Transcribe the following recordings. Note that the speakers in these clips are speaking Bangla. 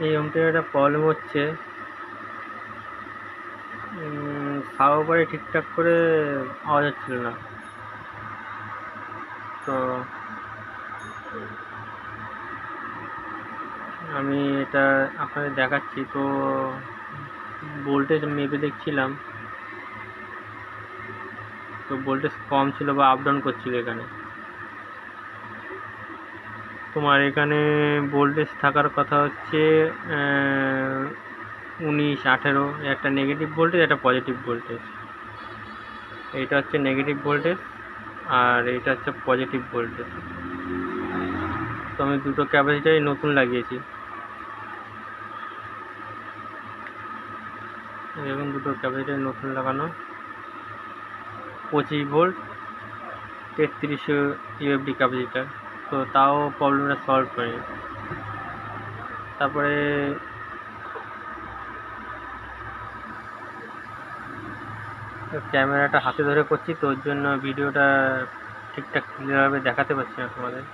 এই হোম একটা প্রবলেম হচ্ছে। সাউবারে ঠিকঠাক করে আওয়াজ হচ্ছিল না। তো আমি এটা আপনাদের দেখাচ্ছি। তো ভোল্টেজ মেপে দেখছিলাম। তো ভোল্টেজ কম ছিল বা আপ ডাউন করছিল এখানে। তোমার এখানে ভোল্টেজ থাকার কথা হচ্ছে উনিশ, আঠেরো, একটা নেগেটিভ ভোল্টেজ একটা পজিটিভ ভোল্টেজ এইটা হচ্ছে নেগেটিভ ভোল্টেজ আর এটা হচ্ছে পজিটিভ ভোল্টেজ তো আমি দুটো ক্যাপাসিটারই নতুন লাগিয়েছি। দেখুন দুটো ক্যাপাসিটার নতুন লাগানো। পঁচিশ ভোল্ট তেত্রিশশো ইউএফডি ক্যাপাসিটার তো তাও প্রবলেমটা সলভ করেনি তারপরে ক্যামেরাটা হাতে ধরে করছি, তো ওর জন্য ভিডিওটা ঠিকঠাক ক্লিয়ারভাবে দেখাতে পারছি না তোমাদের।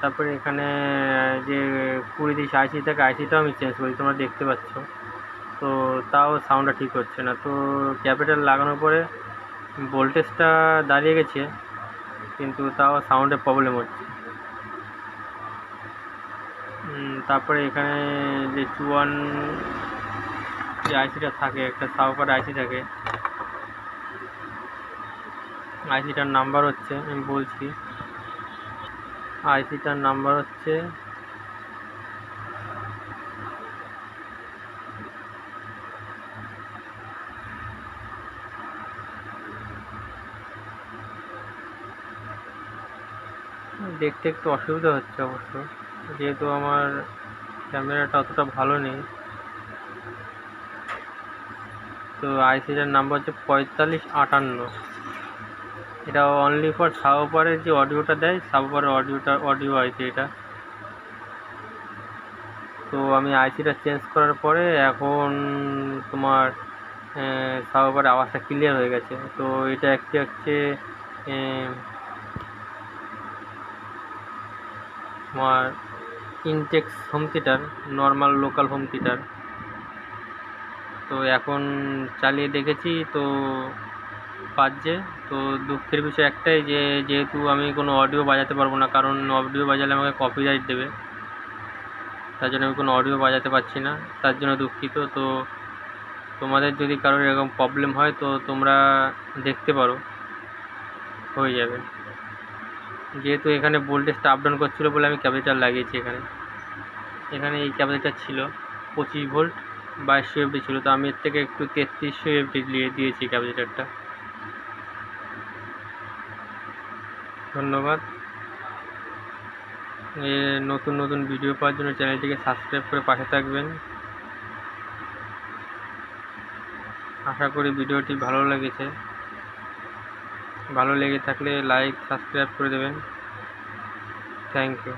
তারপরে এখানে যে কুড়ি দিশ আইসি থাকে আইসিটাও আমি চেঞ্জ করি, তোমরা দেখতে পাচ্ছ। তো তাও সাউন্ডটা ঠিক হচ্ছে না। তো ক্যাপিটাল লাগানোর পরে ভোল্টেজটা দাঁড়িয়ে গেছে, কিন্তু তাও সাউন্ডের প্রবলেম হচ্ছে। তারপরে এখানে যে চুয়ান যে আইসিটা থাকে, একটা সাউকার আইসি থাকে। আইসিটার নাম্বার হচ্ছে, আমি বলছি। আইসিটার নাম্বার হচ্ছে দেখতে একটু অসুবিধা হচ্ছে অবশ্য। যেহেতু আমার ক্যামেরাটা অতটা ভালো নেই। তো আইসিটার নাম্বার হচ্ছে পঁয়তাল্লিশ আটান্ন। এটা অনলি ফর সাবওপারের যে অডিওটা দেয় সাবওপারের অডিওটা, অডিও আইসি এটা তো আমি আইসিটা চেঞ্জ করার পরে এখন তোমার সাবওপারের আওয়াজটা ক্লিয়ার হয়ে গেছে। তো এটা একটি হচ্ছে তোমার Intex home theatre, normal local home theatre. তো এখন চালিয়ে দেখেছি, তো বাজছে। তো দুঃখের বিষয় একটাই যে, যেহেতু আমি কোনো অডিও বাজাতে পারব না, কারণ অডিও বাজালে আমাকে কপিরাইট দেবে। তার জন্য আমি কোনো অডিও বাজাতে পারছি না, তার জন্য দুঃখিত। তো তোমাদের যদি কারোর এরকম প্রবলেম হয়, তো তোমরা দেখতে পারো, হয়ে যাবে। যেহেতু এখানে ভোল্টেজটা আপ ডাউন করছিল বলে আমি ক্যাপাসিটার লাগিয়েছি এখানে। এখানে এই ক্যাপাসিটার ছিল পঁচিশ ভোল্ট বাইশশো এফডি ছিল। তো আমি এর থেকে একটু তেত্রিশশো এফডি দিয়ে দিয়েছি ক্যাপাসিটারটা ধন্যবাদ। নতুন নতুন ভিডিও পাওয়ার জন্য চ্যানেলটিকে সাবস্ক্রাইব করে পাশে থাকবেন। আশা করি ভিডিওটি ভালো লেগেছে। ভালো লেগে থাকলে লাইক সাবস্ক্রাইব করে দেবেন। Thank you